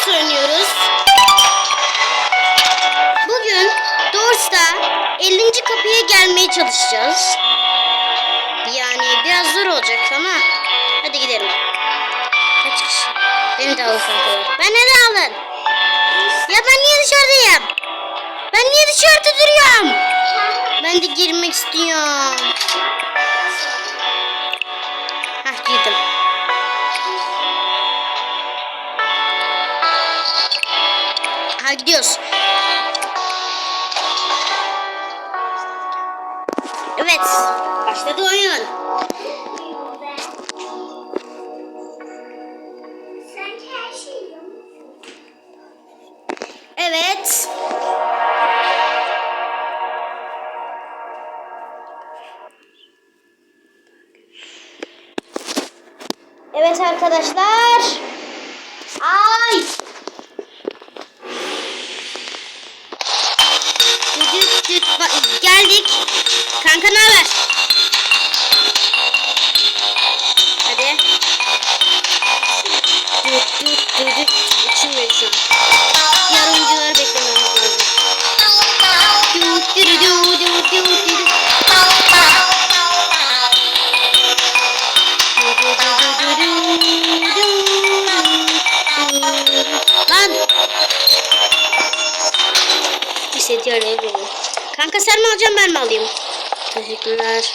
Roblox oynuyoruz. Bugün Doors'ta 50. kapıya gelmeye çalışacağız. Yani biraz zor olacak ama hadi gidelim. Kaç kişi? Beni de alın kankalar. Ben de alın. Ya ben niye dışarıdayım? Ben niye dışarıda duruyorum? Ben de girmek istiyorum. Gidiyoruz. Evet. Başladı oyun. Evet. Evet arkadaşlar. Ay. Geldik. Kanka ne haber? Kanka sen mi alacaksın ben mi alayım? Teşekkürler.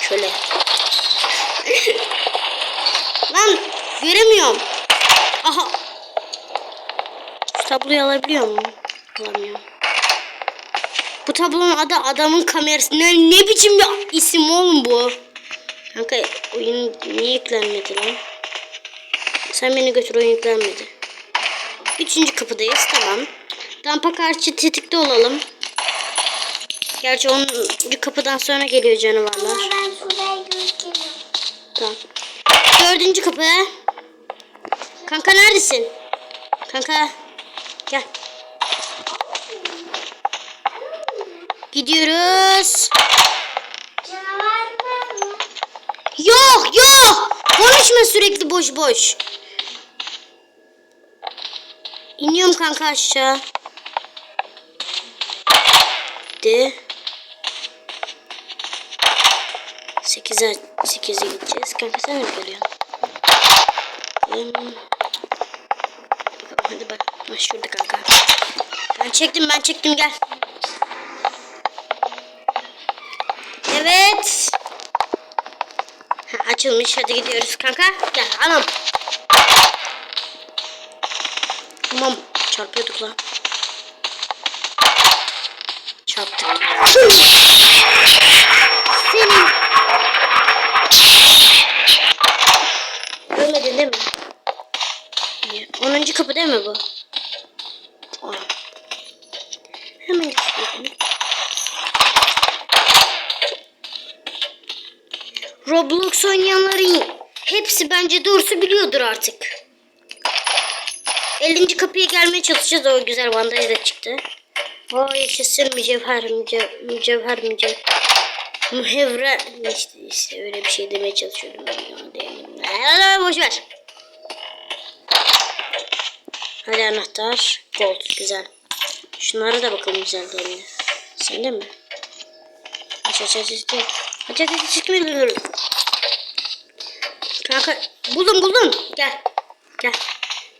Şöyle. Lan göremiyorum. Aha. Şu tabloyu alabiliyor muyum? Alamıyorum. Bu tablonun adı adamın kamerası. Ne, ne biçim bir isim oğlum bu? Kanka oyun niye yüklenmedi lan? Sen beni götür oyun yüklenmedi. Üçüncü kapıdayız tamam. Dampa karşı tetikte olalım. Gerçi onuncu kapıdan sonra geliyor canavarlar. Tamam. Dördüncü kapı. Kanka neredesin? Kanka. Gel. Gidiyoruz. Canavar var mı? Yok yok. Konuşma sürekli boş boş. İniyorum kanka aşağı. De. 8'e 8'e gideceğiz. Kanka sen mi geliyorsun? Bakalım hadi bak. Şurada kanka. Ben çektim ben çektim gel. Evet. Ha, açılmış hadi gidiyoruz kanka. Gel anam. Tamam çarpıyorduk lan. Çarptık. Senin. Ölmedin değil mi? İyi. 10. kapı değil mi bu? Hemen gidelim. Roblox oynayanların hepsi bence doğrusu biliyordur artık. 50. kapıya gelmeye çalışacağız. O güzel bandaj da çıktı. Vay yaşasın mücevher, mücevher, mücevher, mücevher. Mühevre. İşte, işte öyle bir şey demeye çalışıyordum. Ben onu diyemedim. Aa, boş ver. Hadi anahtar. Gold. Güzel. Şunlara da bakalım güzelliğine. Sende mi? Aç aç aç aç. Aç aç aç çıkmıyor. Kanka buldum buldum. Gel. Gel.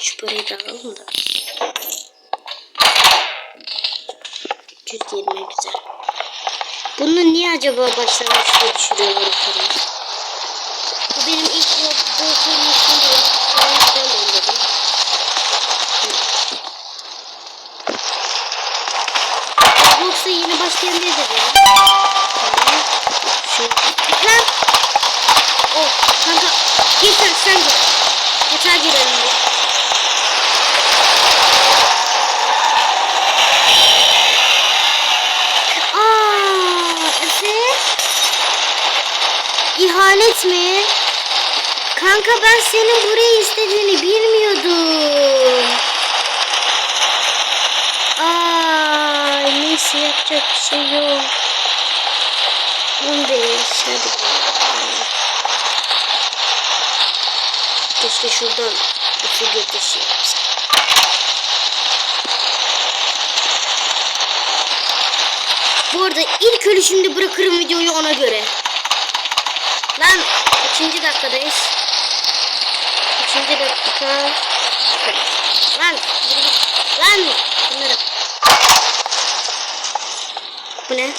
Şu parayı da alalım da. 120 güzel. Bunu niye acaba başlangıçta düşürüyorlar? Bu benim ilk değil. Ben güzel oynadım. Roblox'a yeni başlayan biri de var. Tamam. Şöyle. Lan! Oh kanka gir sen sen gir. Yatağa girelim bir. Aa, Efe. İhanet mi? Kanka ben senin burayı istediğini bilmiyordum. Ay neyse yapacak bir şey yok. 15 hadi bakalım. Keşke şuradan Figür dışı. Bu arada ilk ölüşümde bırakırım videoyu ona göre. Lan kaçıncı dakikadayız? Kaçıncı dakika? Lan. Lan bunları. Bu ne?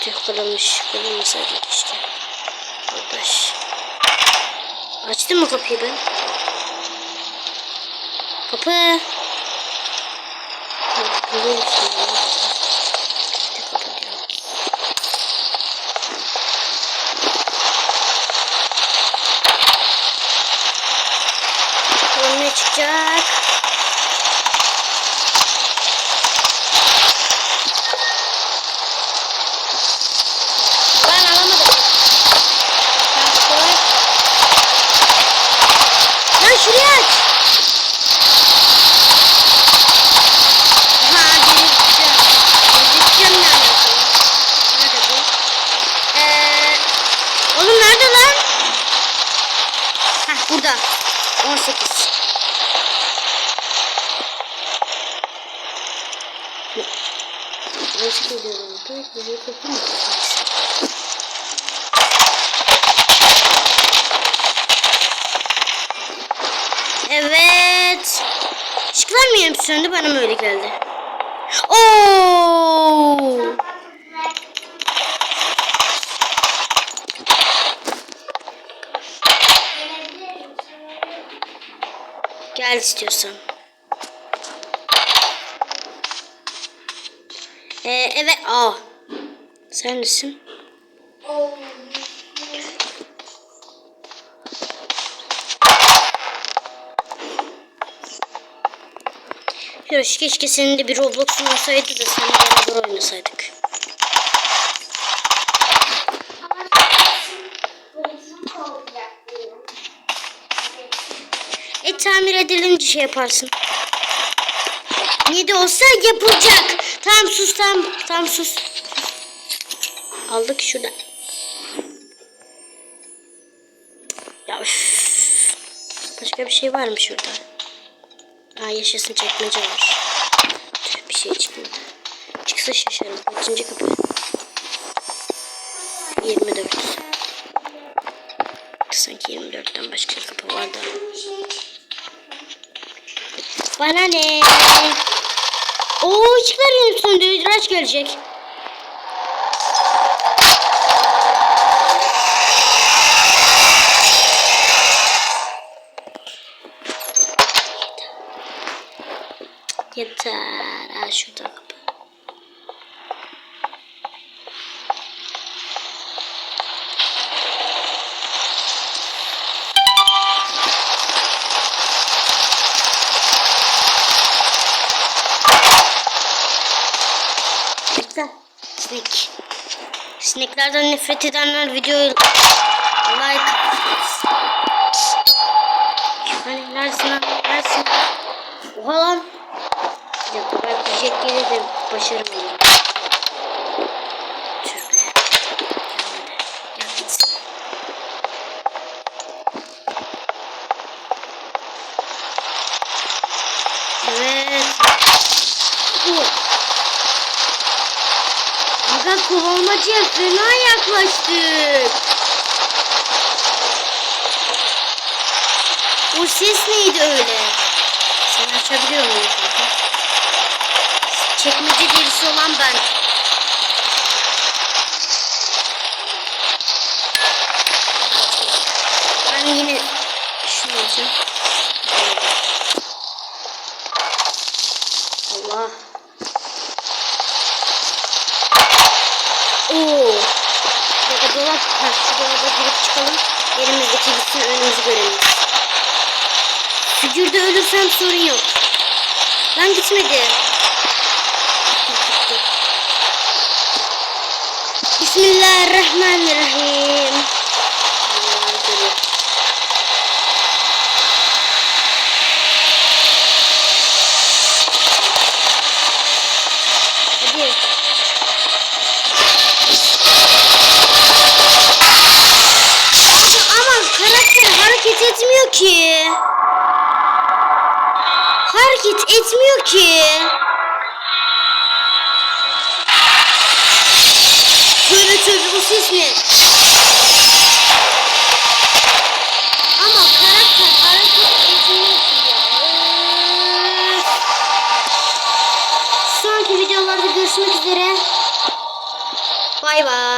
Tüh kırılmış. Kırılmasaydı işte. Arkadaş. Açtın mı kapıyı ben? Kapı. Kapıyı açtım ya. Bir de kapatıyorum. Bakalım ne çıkacak? Ben alamadım. Ben koy. Lan şuraya aç. Ha delirteceğim. Delirteceğim ne alakalı? Nerede bu? Eee... Oğlum nerede lan? Hah burada. 18. Nasıl kapı mı? Evet. Işıklar mı yanıp söndü? Bana mı öyle geldi? Oo! Gel istiyorsan. Ee, evet. Aa. Sen misin? Hiroş keşke senin de bir Roblox'un olsaydı da seninle beraber oynasaydık. Ama sensin bozuk olacak diyorum. E tamir edilince şey yaparsın. Ne de olsa yapılacak. Tamam sus tamam. Tamam sus. Aldık şuradan. Ya üf. Başka bir şey var mı şurada? Aa yaşasın çekmece var. Bir şey çıkmadı. Çıksa şaşarım. Kaçıncı kapı? 24. Sanki 24'ten başka kapı vardı. Bana ne? Oo ışıklar yanıp söndü. Raç gelecek. Yeter. Ha şurada kapı. Sinek. Sineklerden nefret edenler videoyu like. Hani neredesin lan? Neredesin? Oha lan. Bir dakika belki jet gelir de başaramadım. Tövbe. Gelmedi. Gel gitsin. Evet. Bu. Aga kovalmacıya fena yaklaştık. O ses neydi öyle? Sen açabiliyor kanka? Çekmece delisi olan. Ben Gitsin önümüzü görelim. Figürde ölürsem sorun yok. Lan gitmedi. Bismillahirrahmanirrahim. Allah görüyor. Hadi. Ama karakter hareket etmiyor ki. Hareket etmiyor ki. Tövbe tövbe bu ses ne? Ama karakter hareket etmiyor ki. Sonraki videolarda görüşmek üzere. Bay bay.